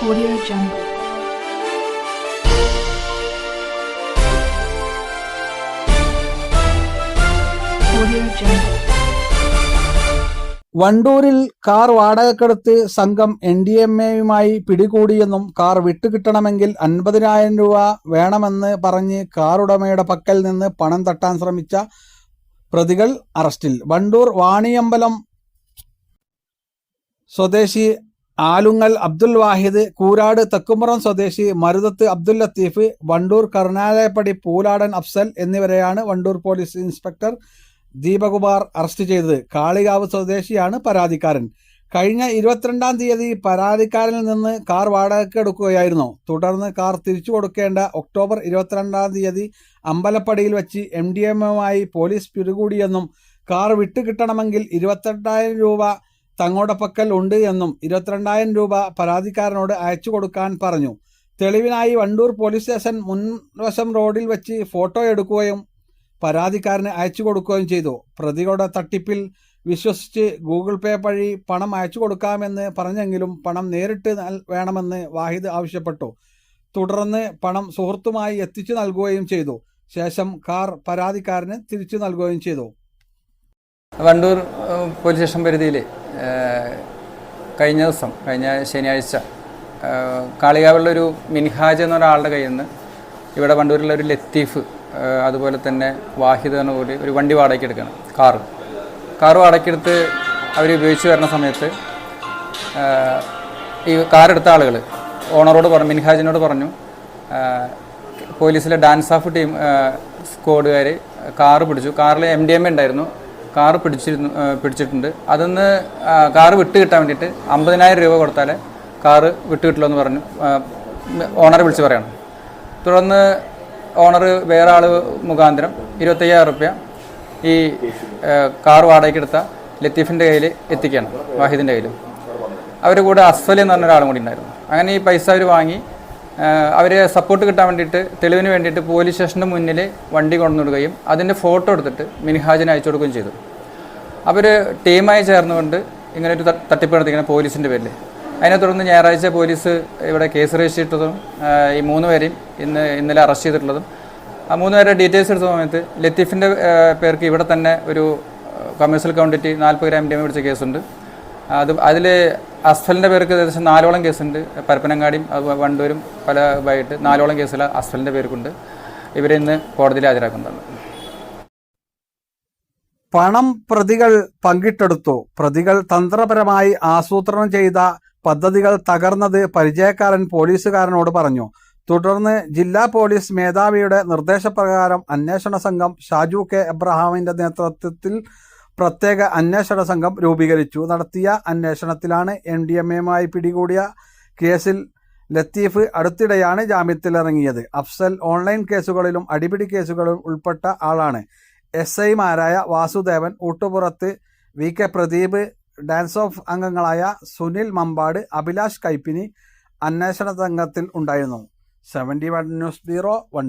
Audio Jungle. വണ്ടൂരിൽ car വാടകക്കെടുത്ത് സംഘം എൻ ഡി എം എയുമായി പിടികൂടിയെന്നും കാർ വിട്ടുകിട്ടണമെങ്കിൽ അൻപതിനായിരം രൂപ വേണമെന്ന് പറഞ്ഞ് കാർ ഉടമയുടെ പക്കൽ നിന്ന് പണം തട്ടാൻ ശ്രമിച്ച പ്രതികൾ അറസ്റ്റിൽ വണ്ടൂർ വാണിയമ്പലം സ്വദേശി ആലുങ്ങൽ അബ്ദുൽ വാഹിദ് കൂരാട് തെക്കുംപുറം സ്വദേശി മരുതത്ത് അബ്ദുൽ ലത്തീഫ് വണ്ടൂർ കരുണാലയപ്പടി പൂലാടൻ അഫ്സൽ എന്നിവരെയാണ് Wandoor police inspector Deepakumar arrest ചെയ്തത്. കാളികാവ് സ്വദേശിയാണ് പരാതിക്കാരൻ. കഴിഞ്ഞ ഇരുപത്തിരണ്ടാം തീയതി പരാതിക്കാരനിൽ നിന്ന് കാർ വാടകയ്ക്ക് എടുക്കുകയായിരുന്നു. തുടർന്ന് കാർ തിരിച്ചു കൊടുക്കേണ്ട ഒക്ടോബർ ഇരുപത്തിരണ്ടാം തീയതി അമ്പലപ്പടിയിൽ വെച്ച് എം ഡി എമ്മുമായി പോലീസ് പിടികൂടിയെന്നും കാർ വിട്ടുകിട്ടണമെങ്കിൽ ഇരുപത്തെട്ടായിരം രൂപ തങ്ങളുടെ പക്കൽ ഉണ്ട് എന്നും ഇരുപത്തിരണ്ടായിരം രൂപ പരാതിക്കാരനോട് അയച്ചു കൊടുക്കാൻ പറഞ്ഞു. തെളിവിനായി വണ്ടൂർ പോലീസ് സ്റ്റേഷൻ മുൻവശം റോഡിൽ വെച്ച് ഫോട്ടോ എടുക്കുകയും പരാതിക്കാരന് അയച്ചു കൊടുക്കുകയും ചെയ്തു. പ്രതികളുടെ തട്ടിപ്പിൽ വിശ്വസിച്ച് ഗൂഗിൾ പേ വഴി പണം അയച്ചു കൊടുക്കാമെന്ന് പറഞ്ഞെങ്കിലും പണം നേരിട്ട് വേണമെന്ന് വാഹിദ് ആവശ്യപ്പെട്ടു. തുടർന്ന് പണം സുഹൃത്തുമായി എത്തിച്ചു നൽകുകയും ചെയ്തു. ശേഷം കാർ പരാതിക്കാരന് തിരിച്ചു നൽകുകയും ചെയ്തു. വണ്ടൂർ പോലീസ് സ്റ്റേഷൻ പരിധിയിൽ ഏഹ്, കഴിഞ്ഞ ദിവസം കഴിഞ്ഞ ശനിയാഴ്ച കാളികാവിലുള്ളൊരു മിൻഹാജ് എന്ന ഒരാളുടെ കയ്യിൽ നിന്ന് ഇവിടെ വണ്ടൂരിലുള്ള ഒരു ലത്തീഫ് അതുപോലെ തന്നെ വാഹിദ് എന്ന പോലെ ഒരു വണ്ടി വാടകയ്ക്ക് എടുക്കണം കാറ് കാറ് വാടകയ്ക്കെടുത്ത് അവർ ഉപയോഗിച്ച് വരുന്ന സമയത്ത് ഈ കാറെടുത്ത ആളുകൾ ഓണറോട് പറഞ്ഞു മിൻഹാജിനോട് പറഞ്ഞു പോലീസിലെ ഡാൻസ് ഓഫ് ടീം സ്ക്വാഡുകാർ കാറ് പിടിച്ചു. കാറിൽ എം ഡി എം ഉണ്ടായിരുന്നു. കാറ് പിടിച്ചിരുന്നു പിടിച്ചിട്ടുണ്ട്. അതൊന്ന് കാറ് വിട്ട് കിട്ടാൻ വേണ്ടിയിട്ട് അമ്പതിനായിരം രൂപ കൊടുത്താലേ കാറ് വിട്ട് കിട്ടില്ല എന്ന് പറഞ്ഞു ഓണറെ വിളിച്ച് പറയണം. തുടർന്ന് ഓണർ വേറെ ആൾ മുഖാന്തരം ഇരുപത്തയ്യായിരം റുപ്യ ഈ കാർ വാടകയ്ക്ക് എടുത്ത ലത്തീഫിന്റെ കയ്യിൽ എത്തിക്കുകയാണ് വാഹിദിന്റെ കയ്യിൽ അവരുടെ കൂടെ അസ്വൽ എന്ന് ഒരാളും കൂടി ഉണ്ടായിരുന്നു. അങ്ങനെ ഈ പൈസ അവർ വാങ്ങി അവരെ സപ്പോർട്ട് കിട്ടാൻ വേണ്ടിയിട്ട് തെളിവിന് വേണ്ടിയിട്ട് പോലീസ് സ്റ്റേഷന്റെ മുന്നിൽ വണ്ടി കൊണ്ടുവിടുകയും അതിന്റെ ഫോട്ടോ എടുത്തിട്ട് മിനിഹാജിന് അയച്ചു കൊടുക്കുകയും ചെയ്തു. അവർ ടീമായി ചേർന്നുകൊണ്ട് ഇങ്ങനെ ഒരു തട്ടിപ്പ് നടത്തിക്കുന്ന പോലീസിന്റെ പേരിൽ. അതിനെ തുടർന്ന് ഞായറാഴ്ച പോലീസ് ഇവിടെ കേസ് രജിസ്റ്റർ ചെയ്തതും ഈ മൂന്ന് പേരെയും ഇന്ന് ഇന്നലെ അറസ്റ്റ് ചെയ്തിട്ടുള്ളതും. ആ മൂന്ന് പേരുടെ ഡീറ്റെയിൽസ് എടുത്ത സമയത്ത് ലത്തീഫിന്റെ പേർക്ക് ഇവിടെ തന്നെ ഒരു കമേഴ്സ്യൽ ക്വാണ്ടിറ്റി നാൽപ്പത് ഗ്രാം ഡി പിടിച്ച കേസുണ്ട് അത് അതിൽ അസ്ഫലിന്റെ പേർക്ക് ഏകദേശം നാലോളം കേസുണ്ട്. പരപ്പനങ്ങാടിയും വണ്ടൂരും പല ഇതായിട്ട് നാലോളം കേസിൽ അസ്ഫലിന്റെ പേർക്കുണ്ട്. ഇവരെ ഇന്ന് കോടതിയിൽ ഹാജരാക്കുന്നതാണ്. പണം പ്രതികൾ പങ്കിട്ടെടുത്തു. പ്രതികൾ തന്ത്രപരമായി ആസൂത്രണം ചെയ്ത പദ്ധതികൾ തകർന്നത് പരിചയക്കാരൻ പോലീസുകാരനോട് പറഞ്ഞു. തുടർന്ന് ജില്ലാ പോലീസ് മേധാവിയുടെ നിർദ്ദേശപ്രകാരം അന്വേഷണ സംഘം ഷാജു കെ എബ്രഹാമിന്റെ നേതൃത്വത്തിൽ പ്രത്യേക അന്വേഷണ സംഘം രൂപീകരിച്ചു. നടത്തിയ അന്വേഷണത്തിലാണ് എൻ ഡി എം എയുമായി പിടികൂടിയ കേസിൽ ലത്തീഫ് അടുത്തിടെയാണ് ജാമ്യത്തിലിറങ്ങിയത്. അഫ്സൽ ഓൺലൈൻ കേസുകളിലും അടിപിടി കേസുകളിലും ഉൾപ്പെട്ട ആളാണ്. എസ് ഐമാരായ Vasudevan Oottupurath V K Pradeep DANSAF അംഗങ്ങളായ സുനിൽ മമ്പാട് അഭിലാഷ് കൈപ്പിനി അന്വേഷണ സംഘത്തിൽ ഉണ്ടായിരുന്നു. Seventy one news bureau one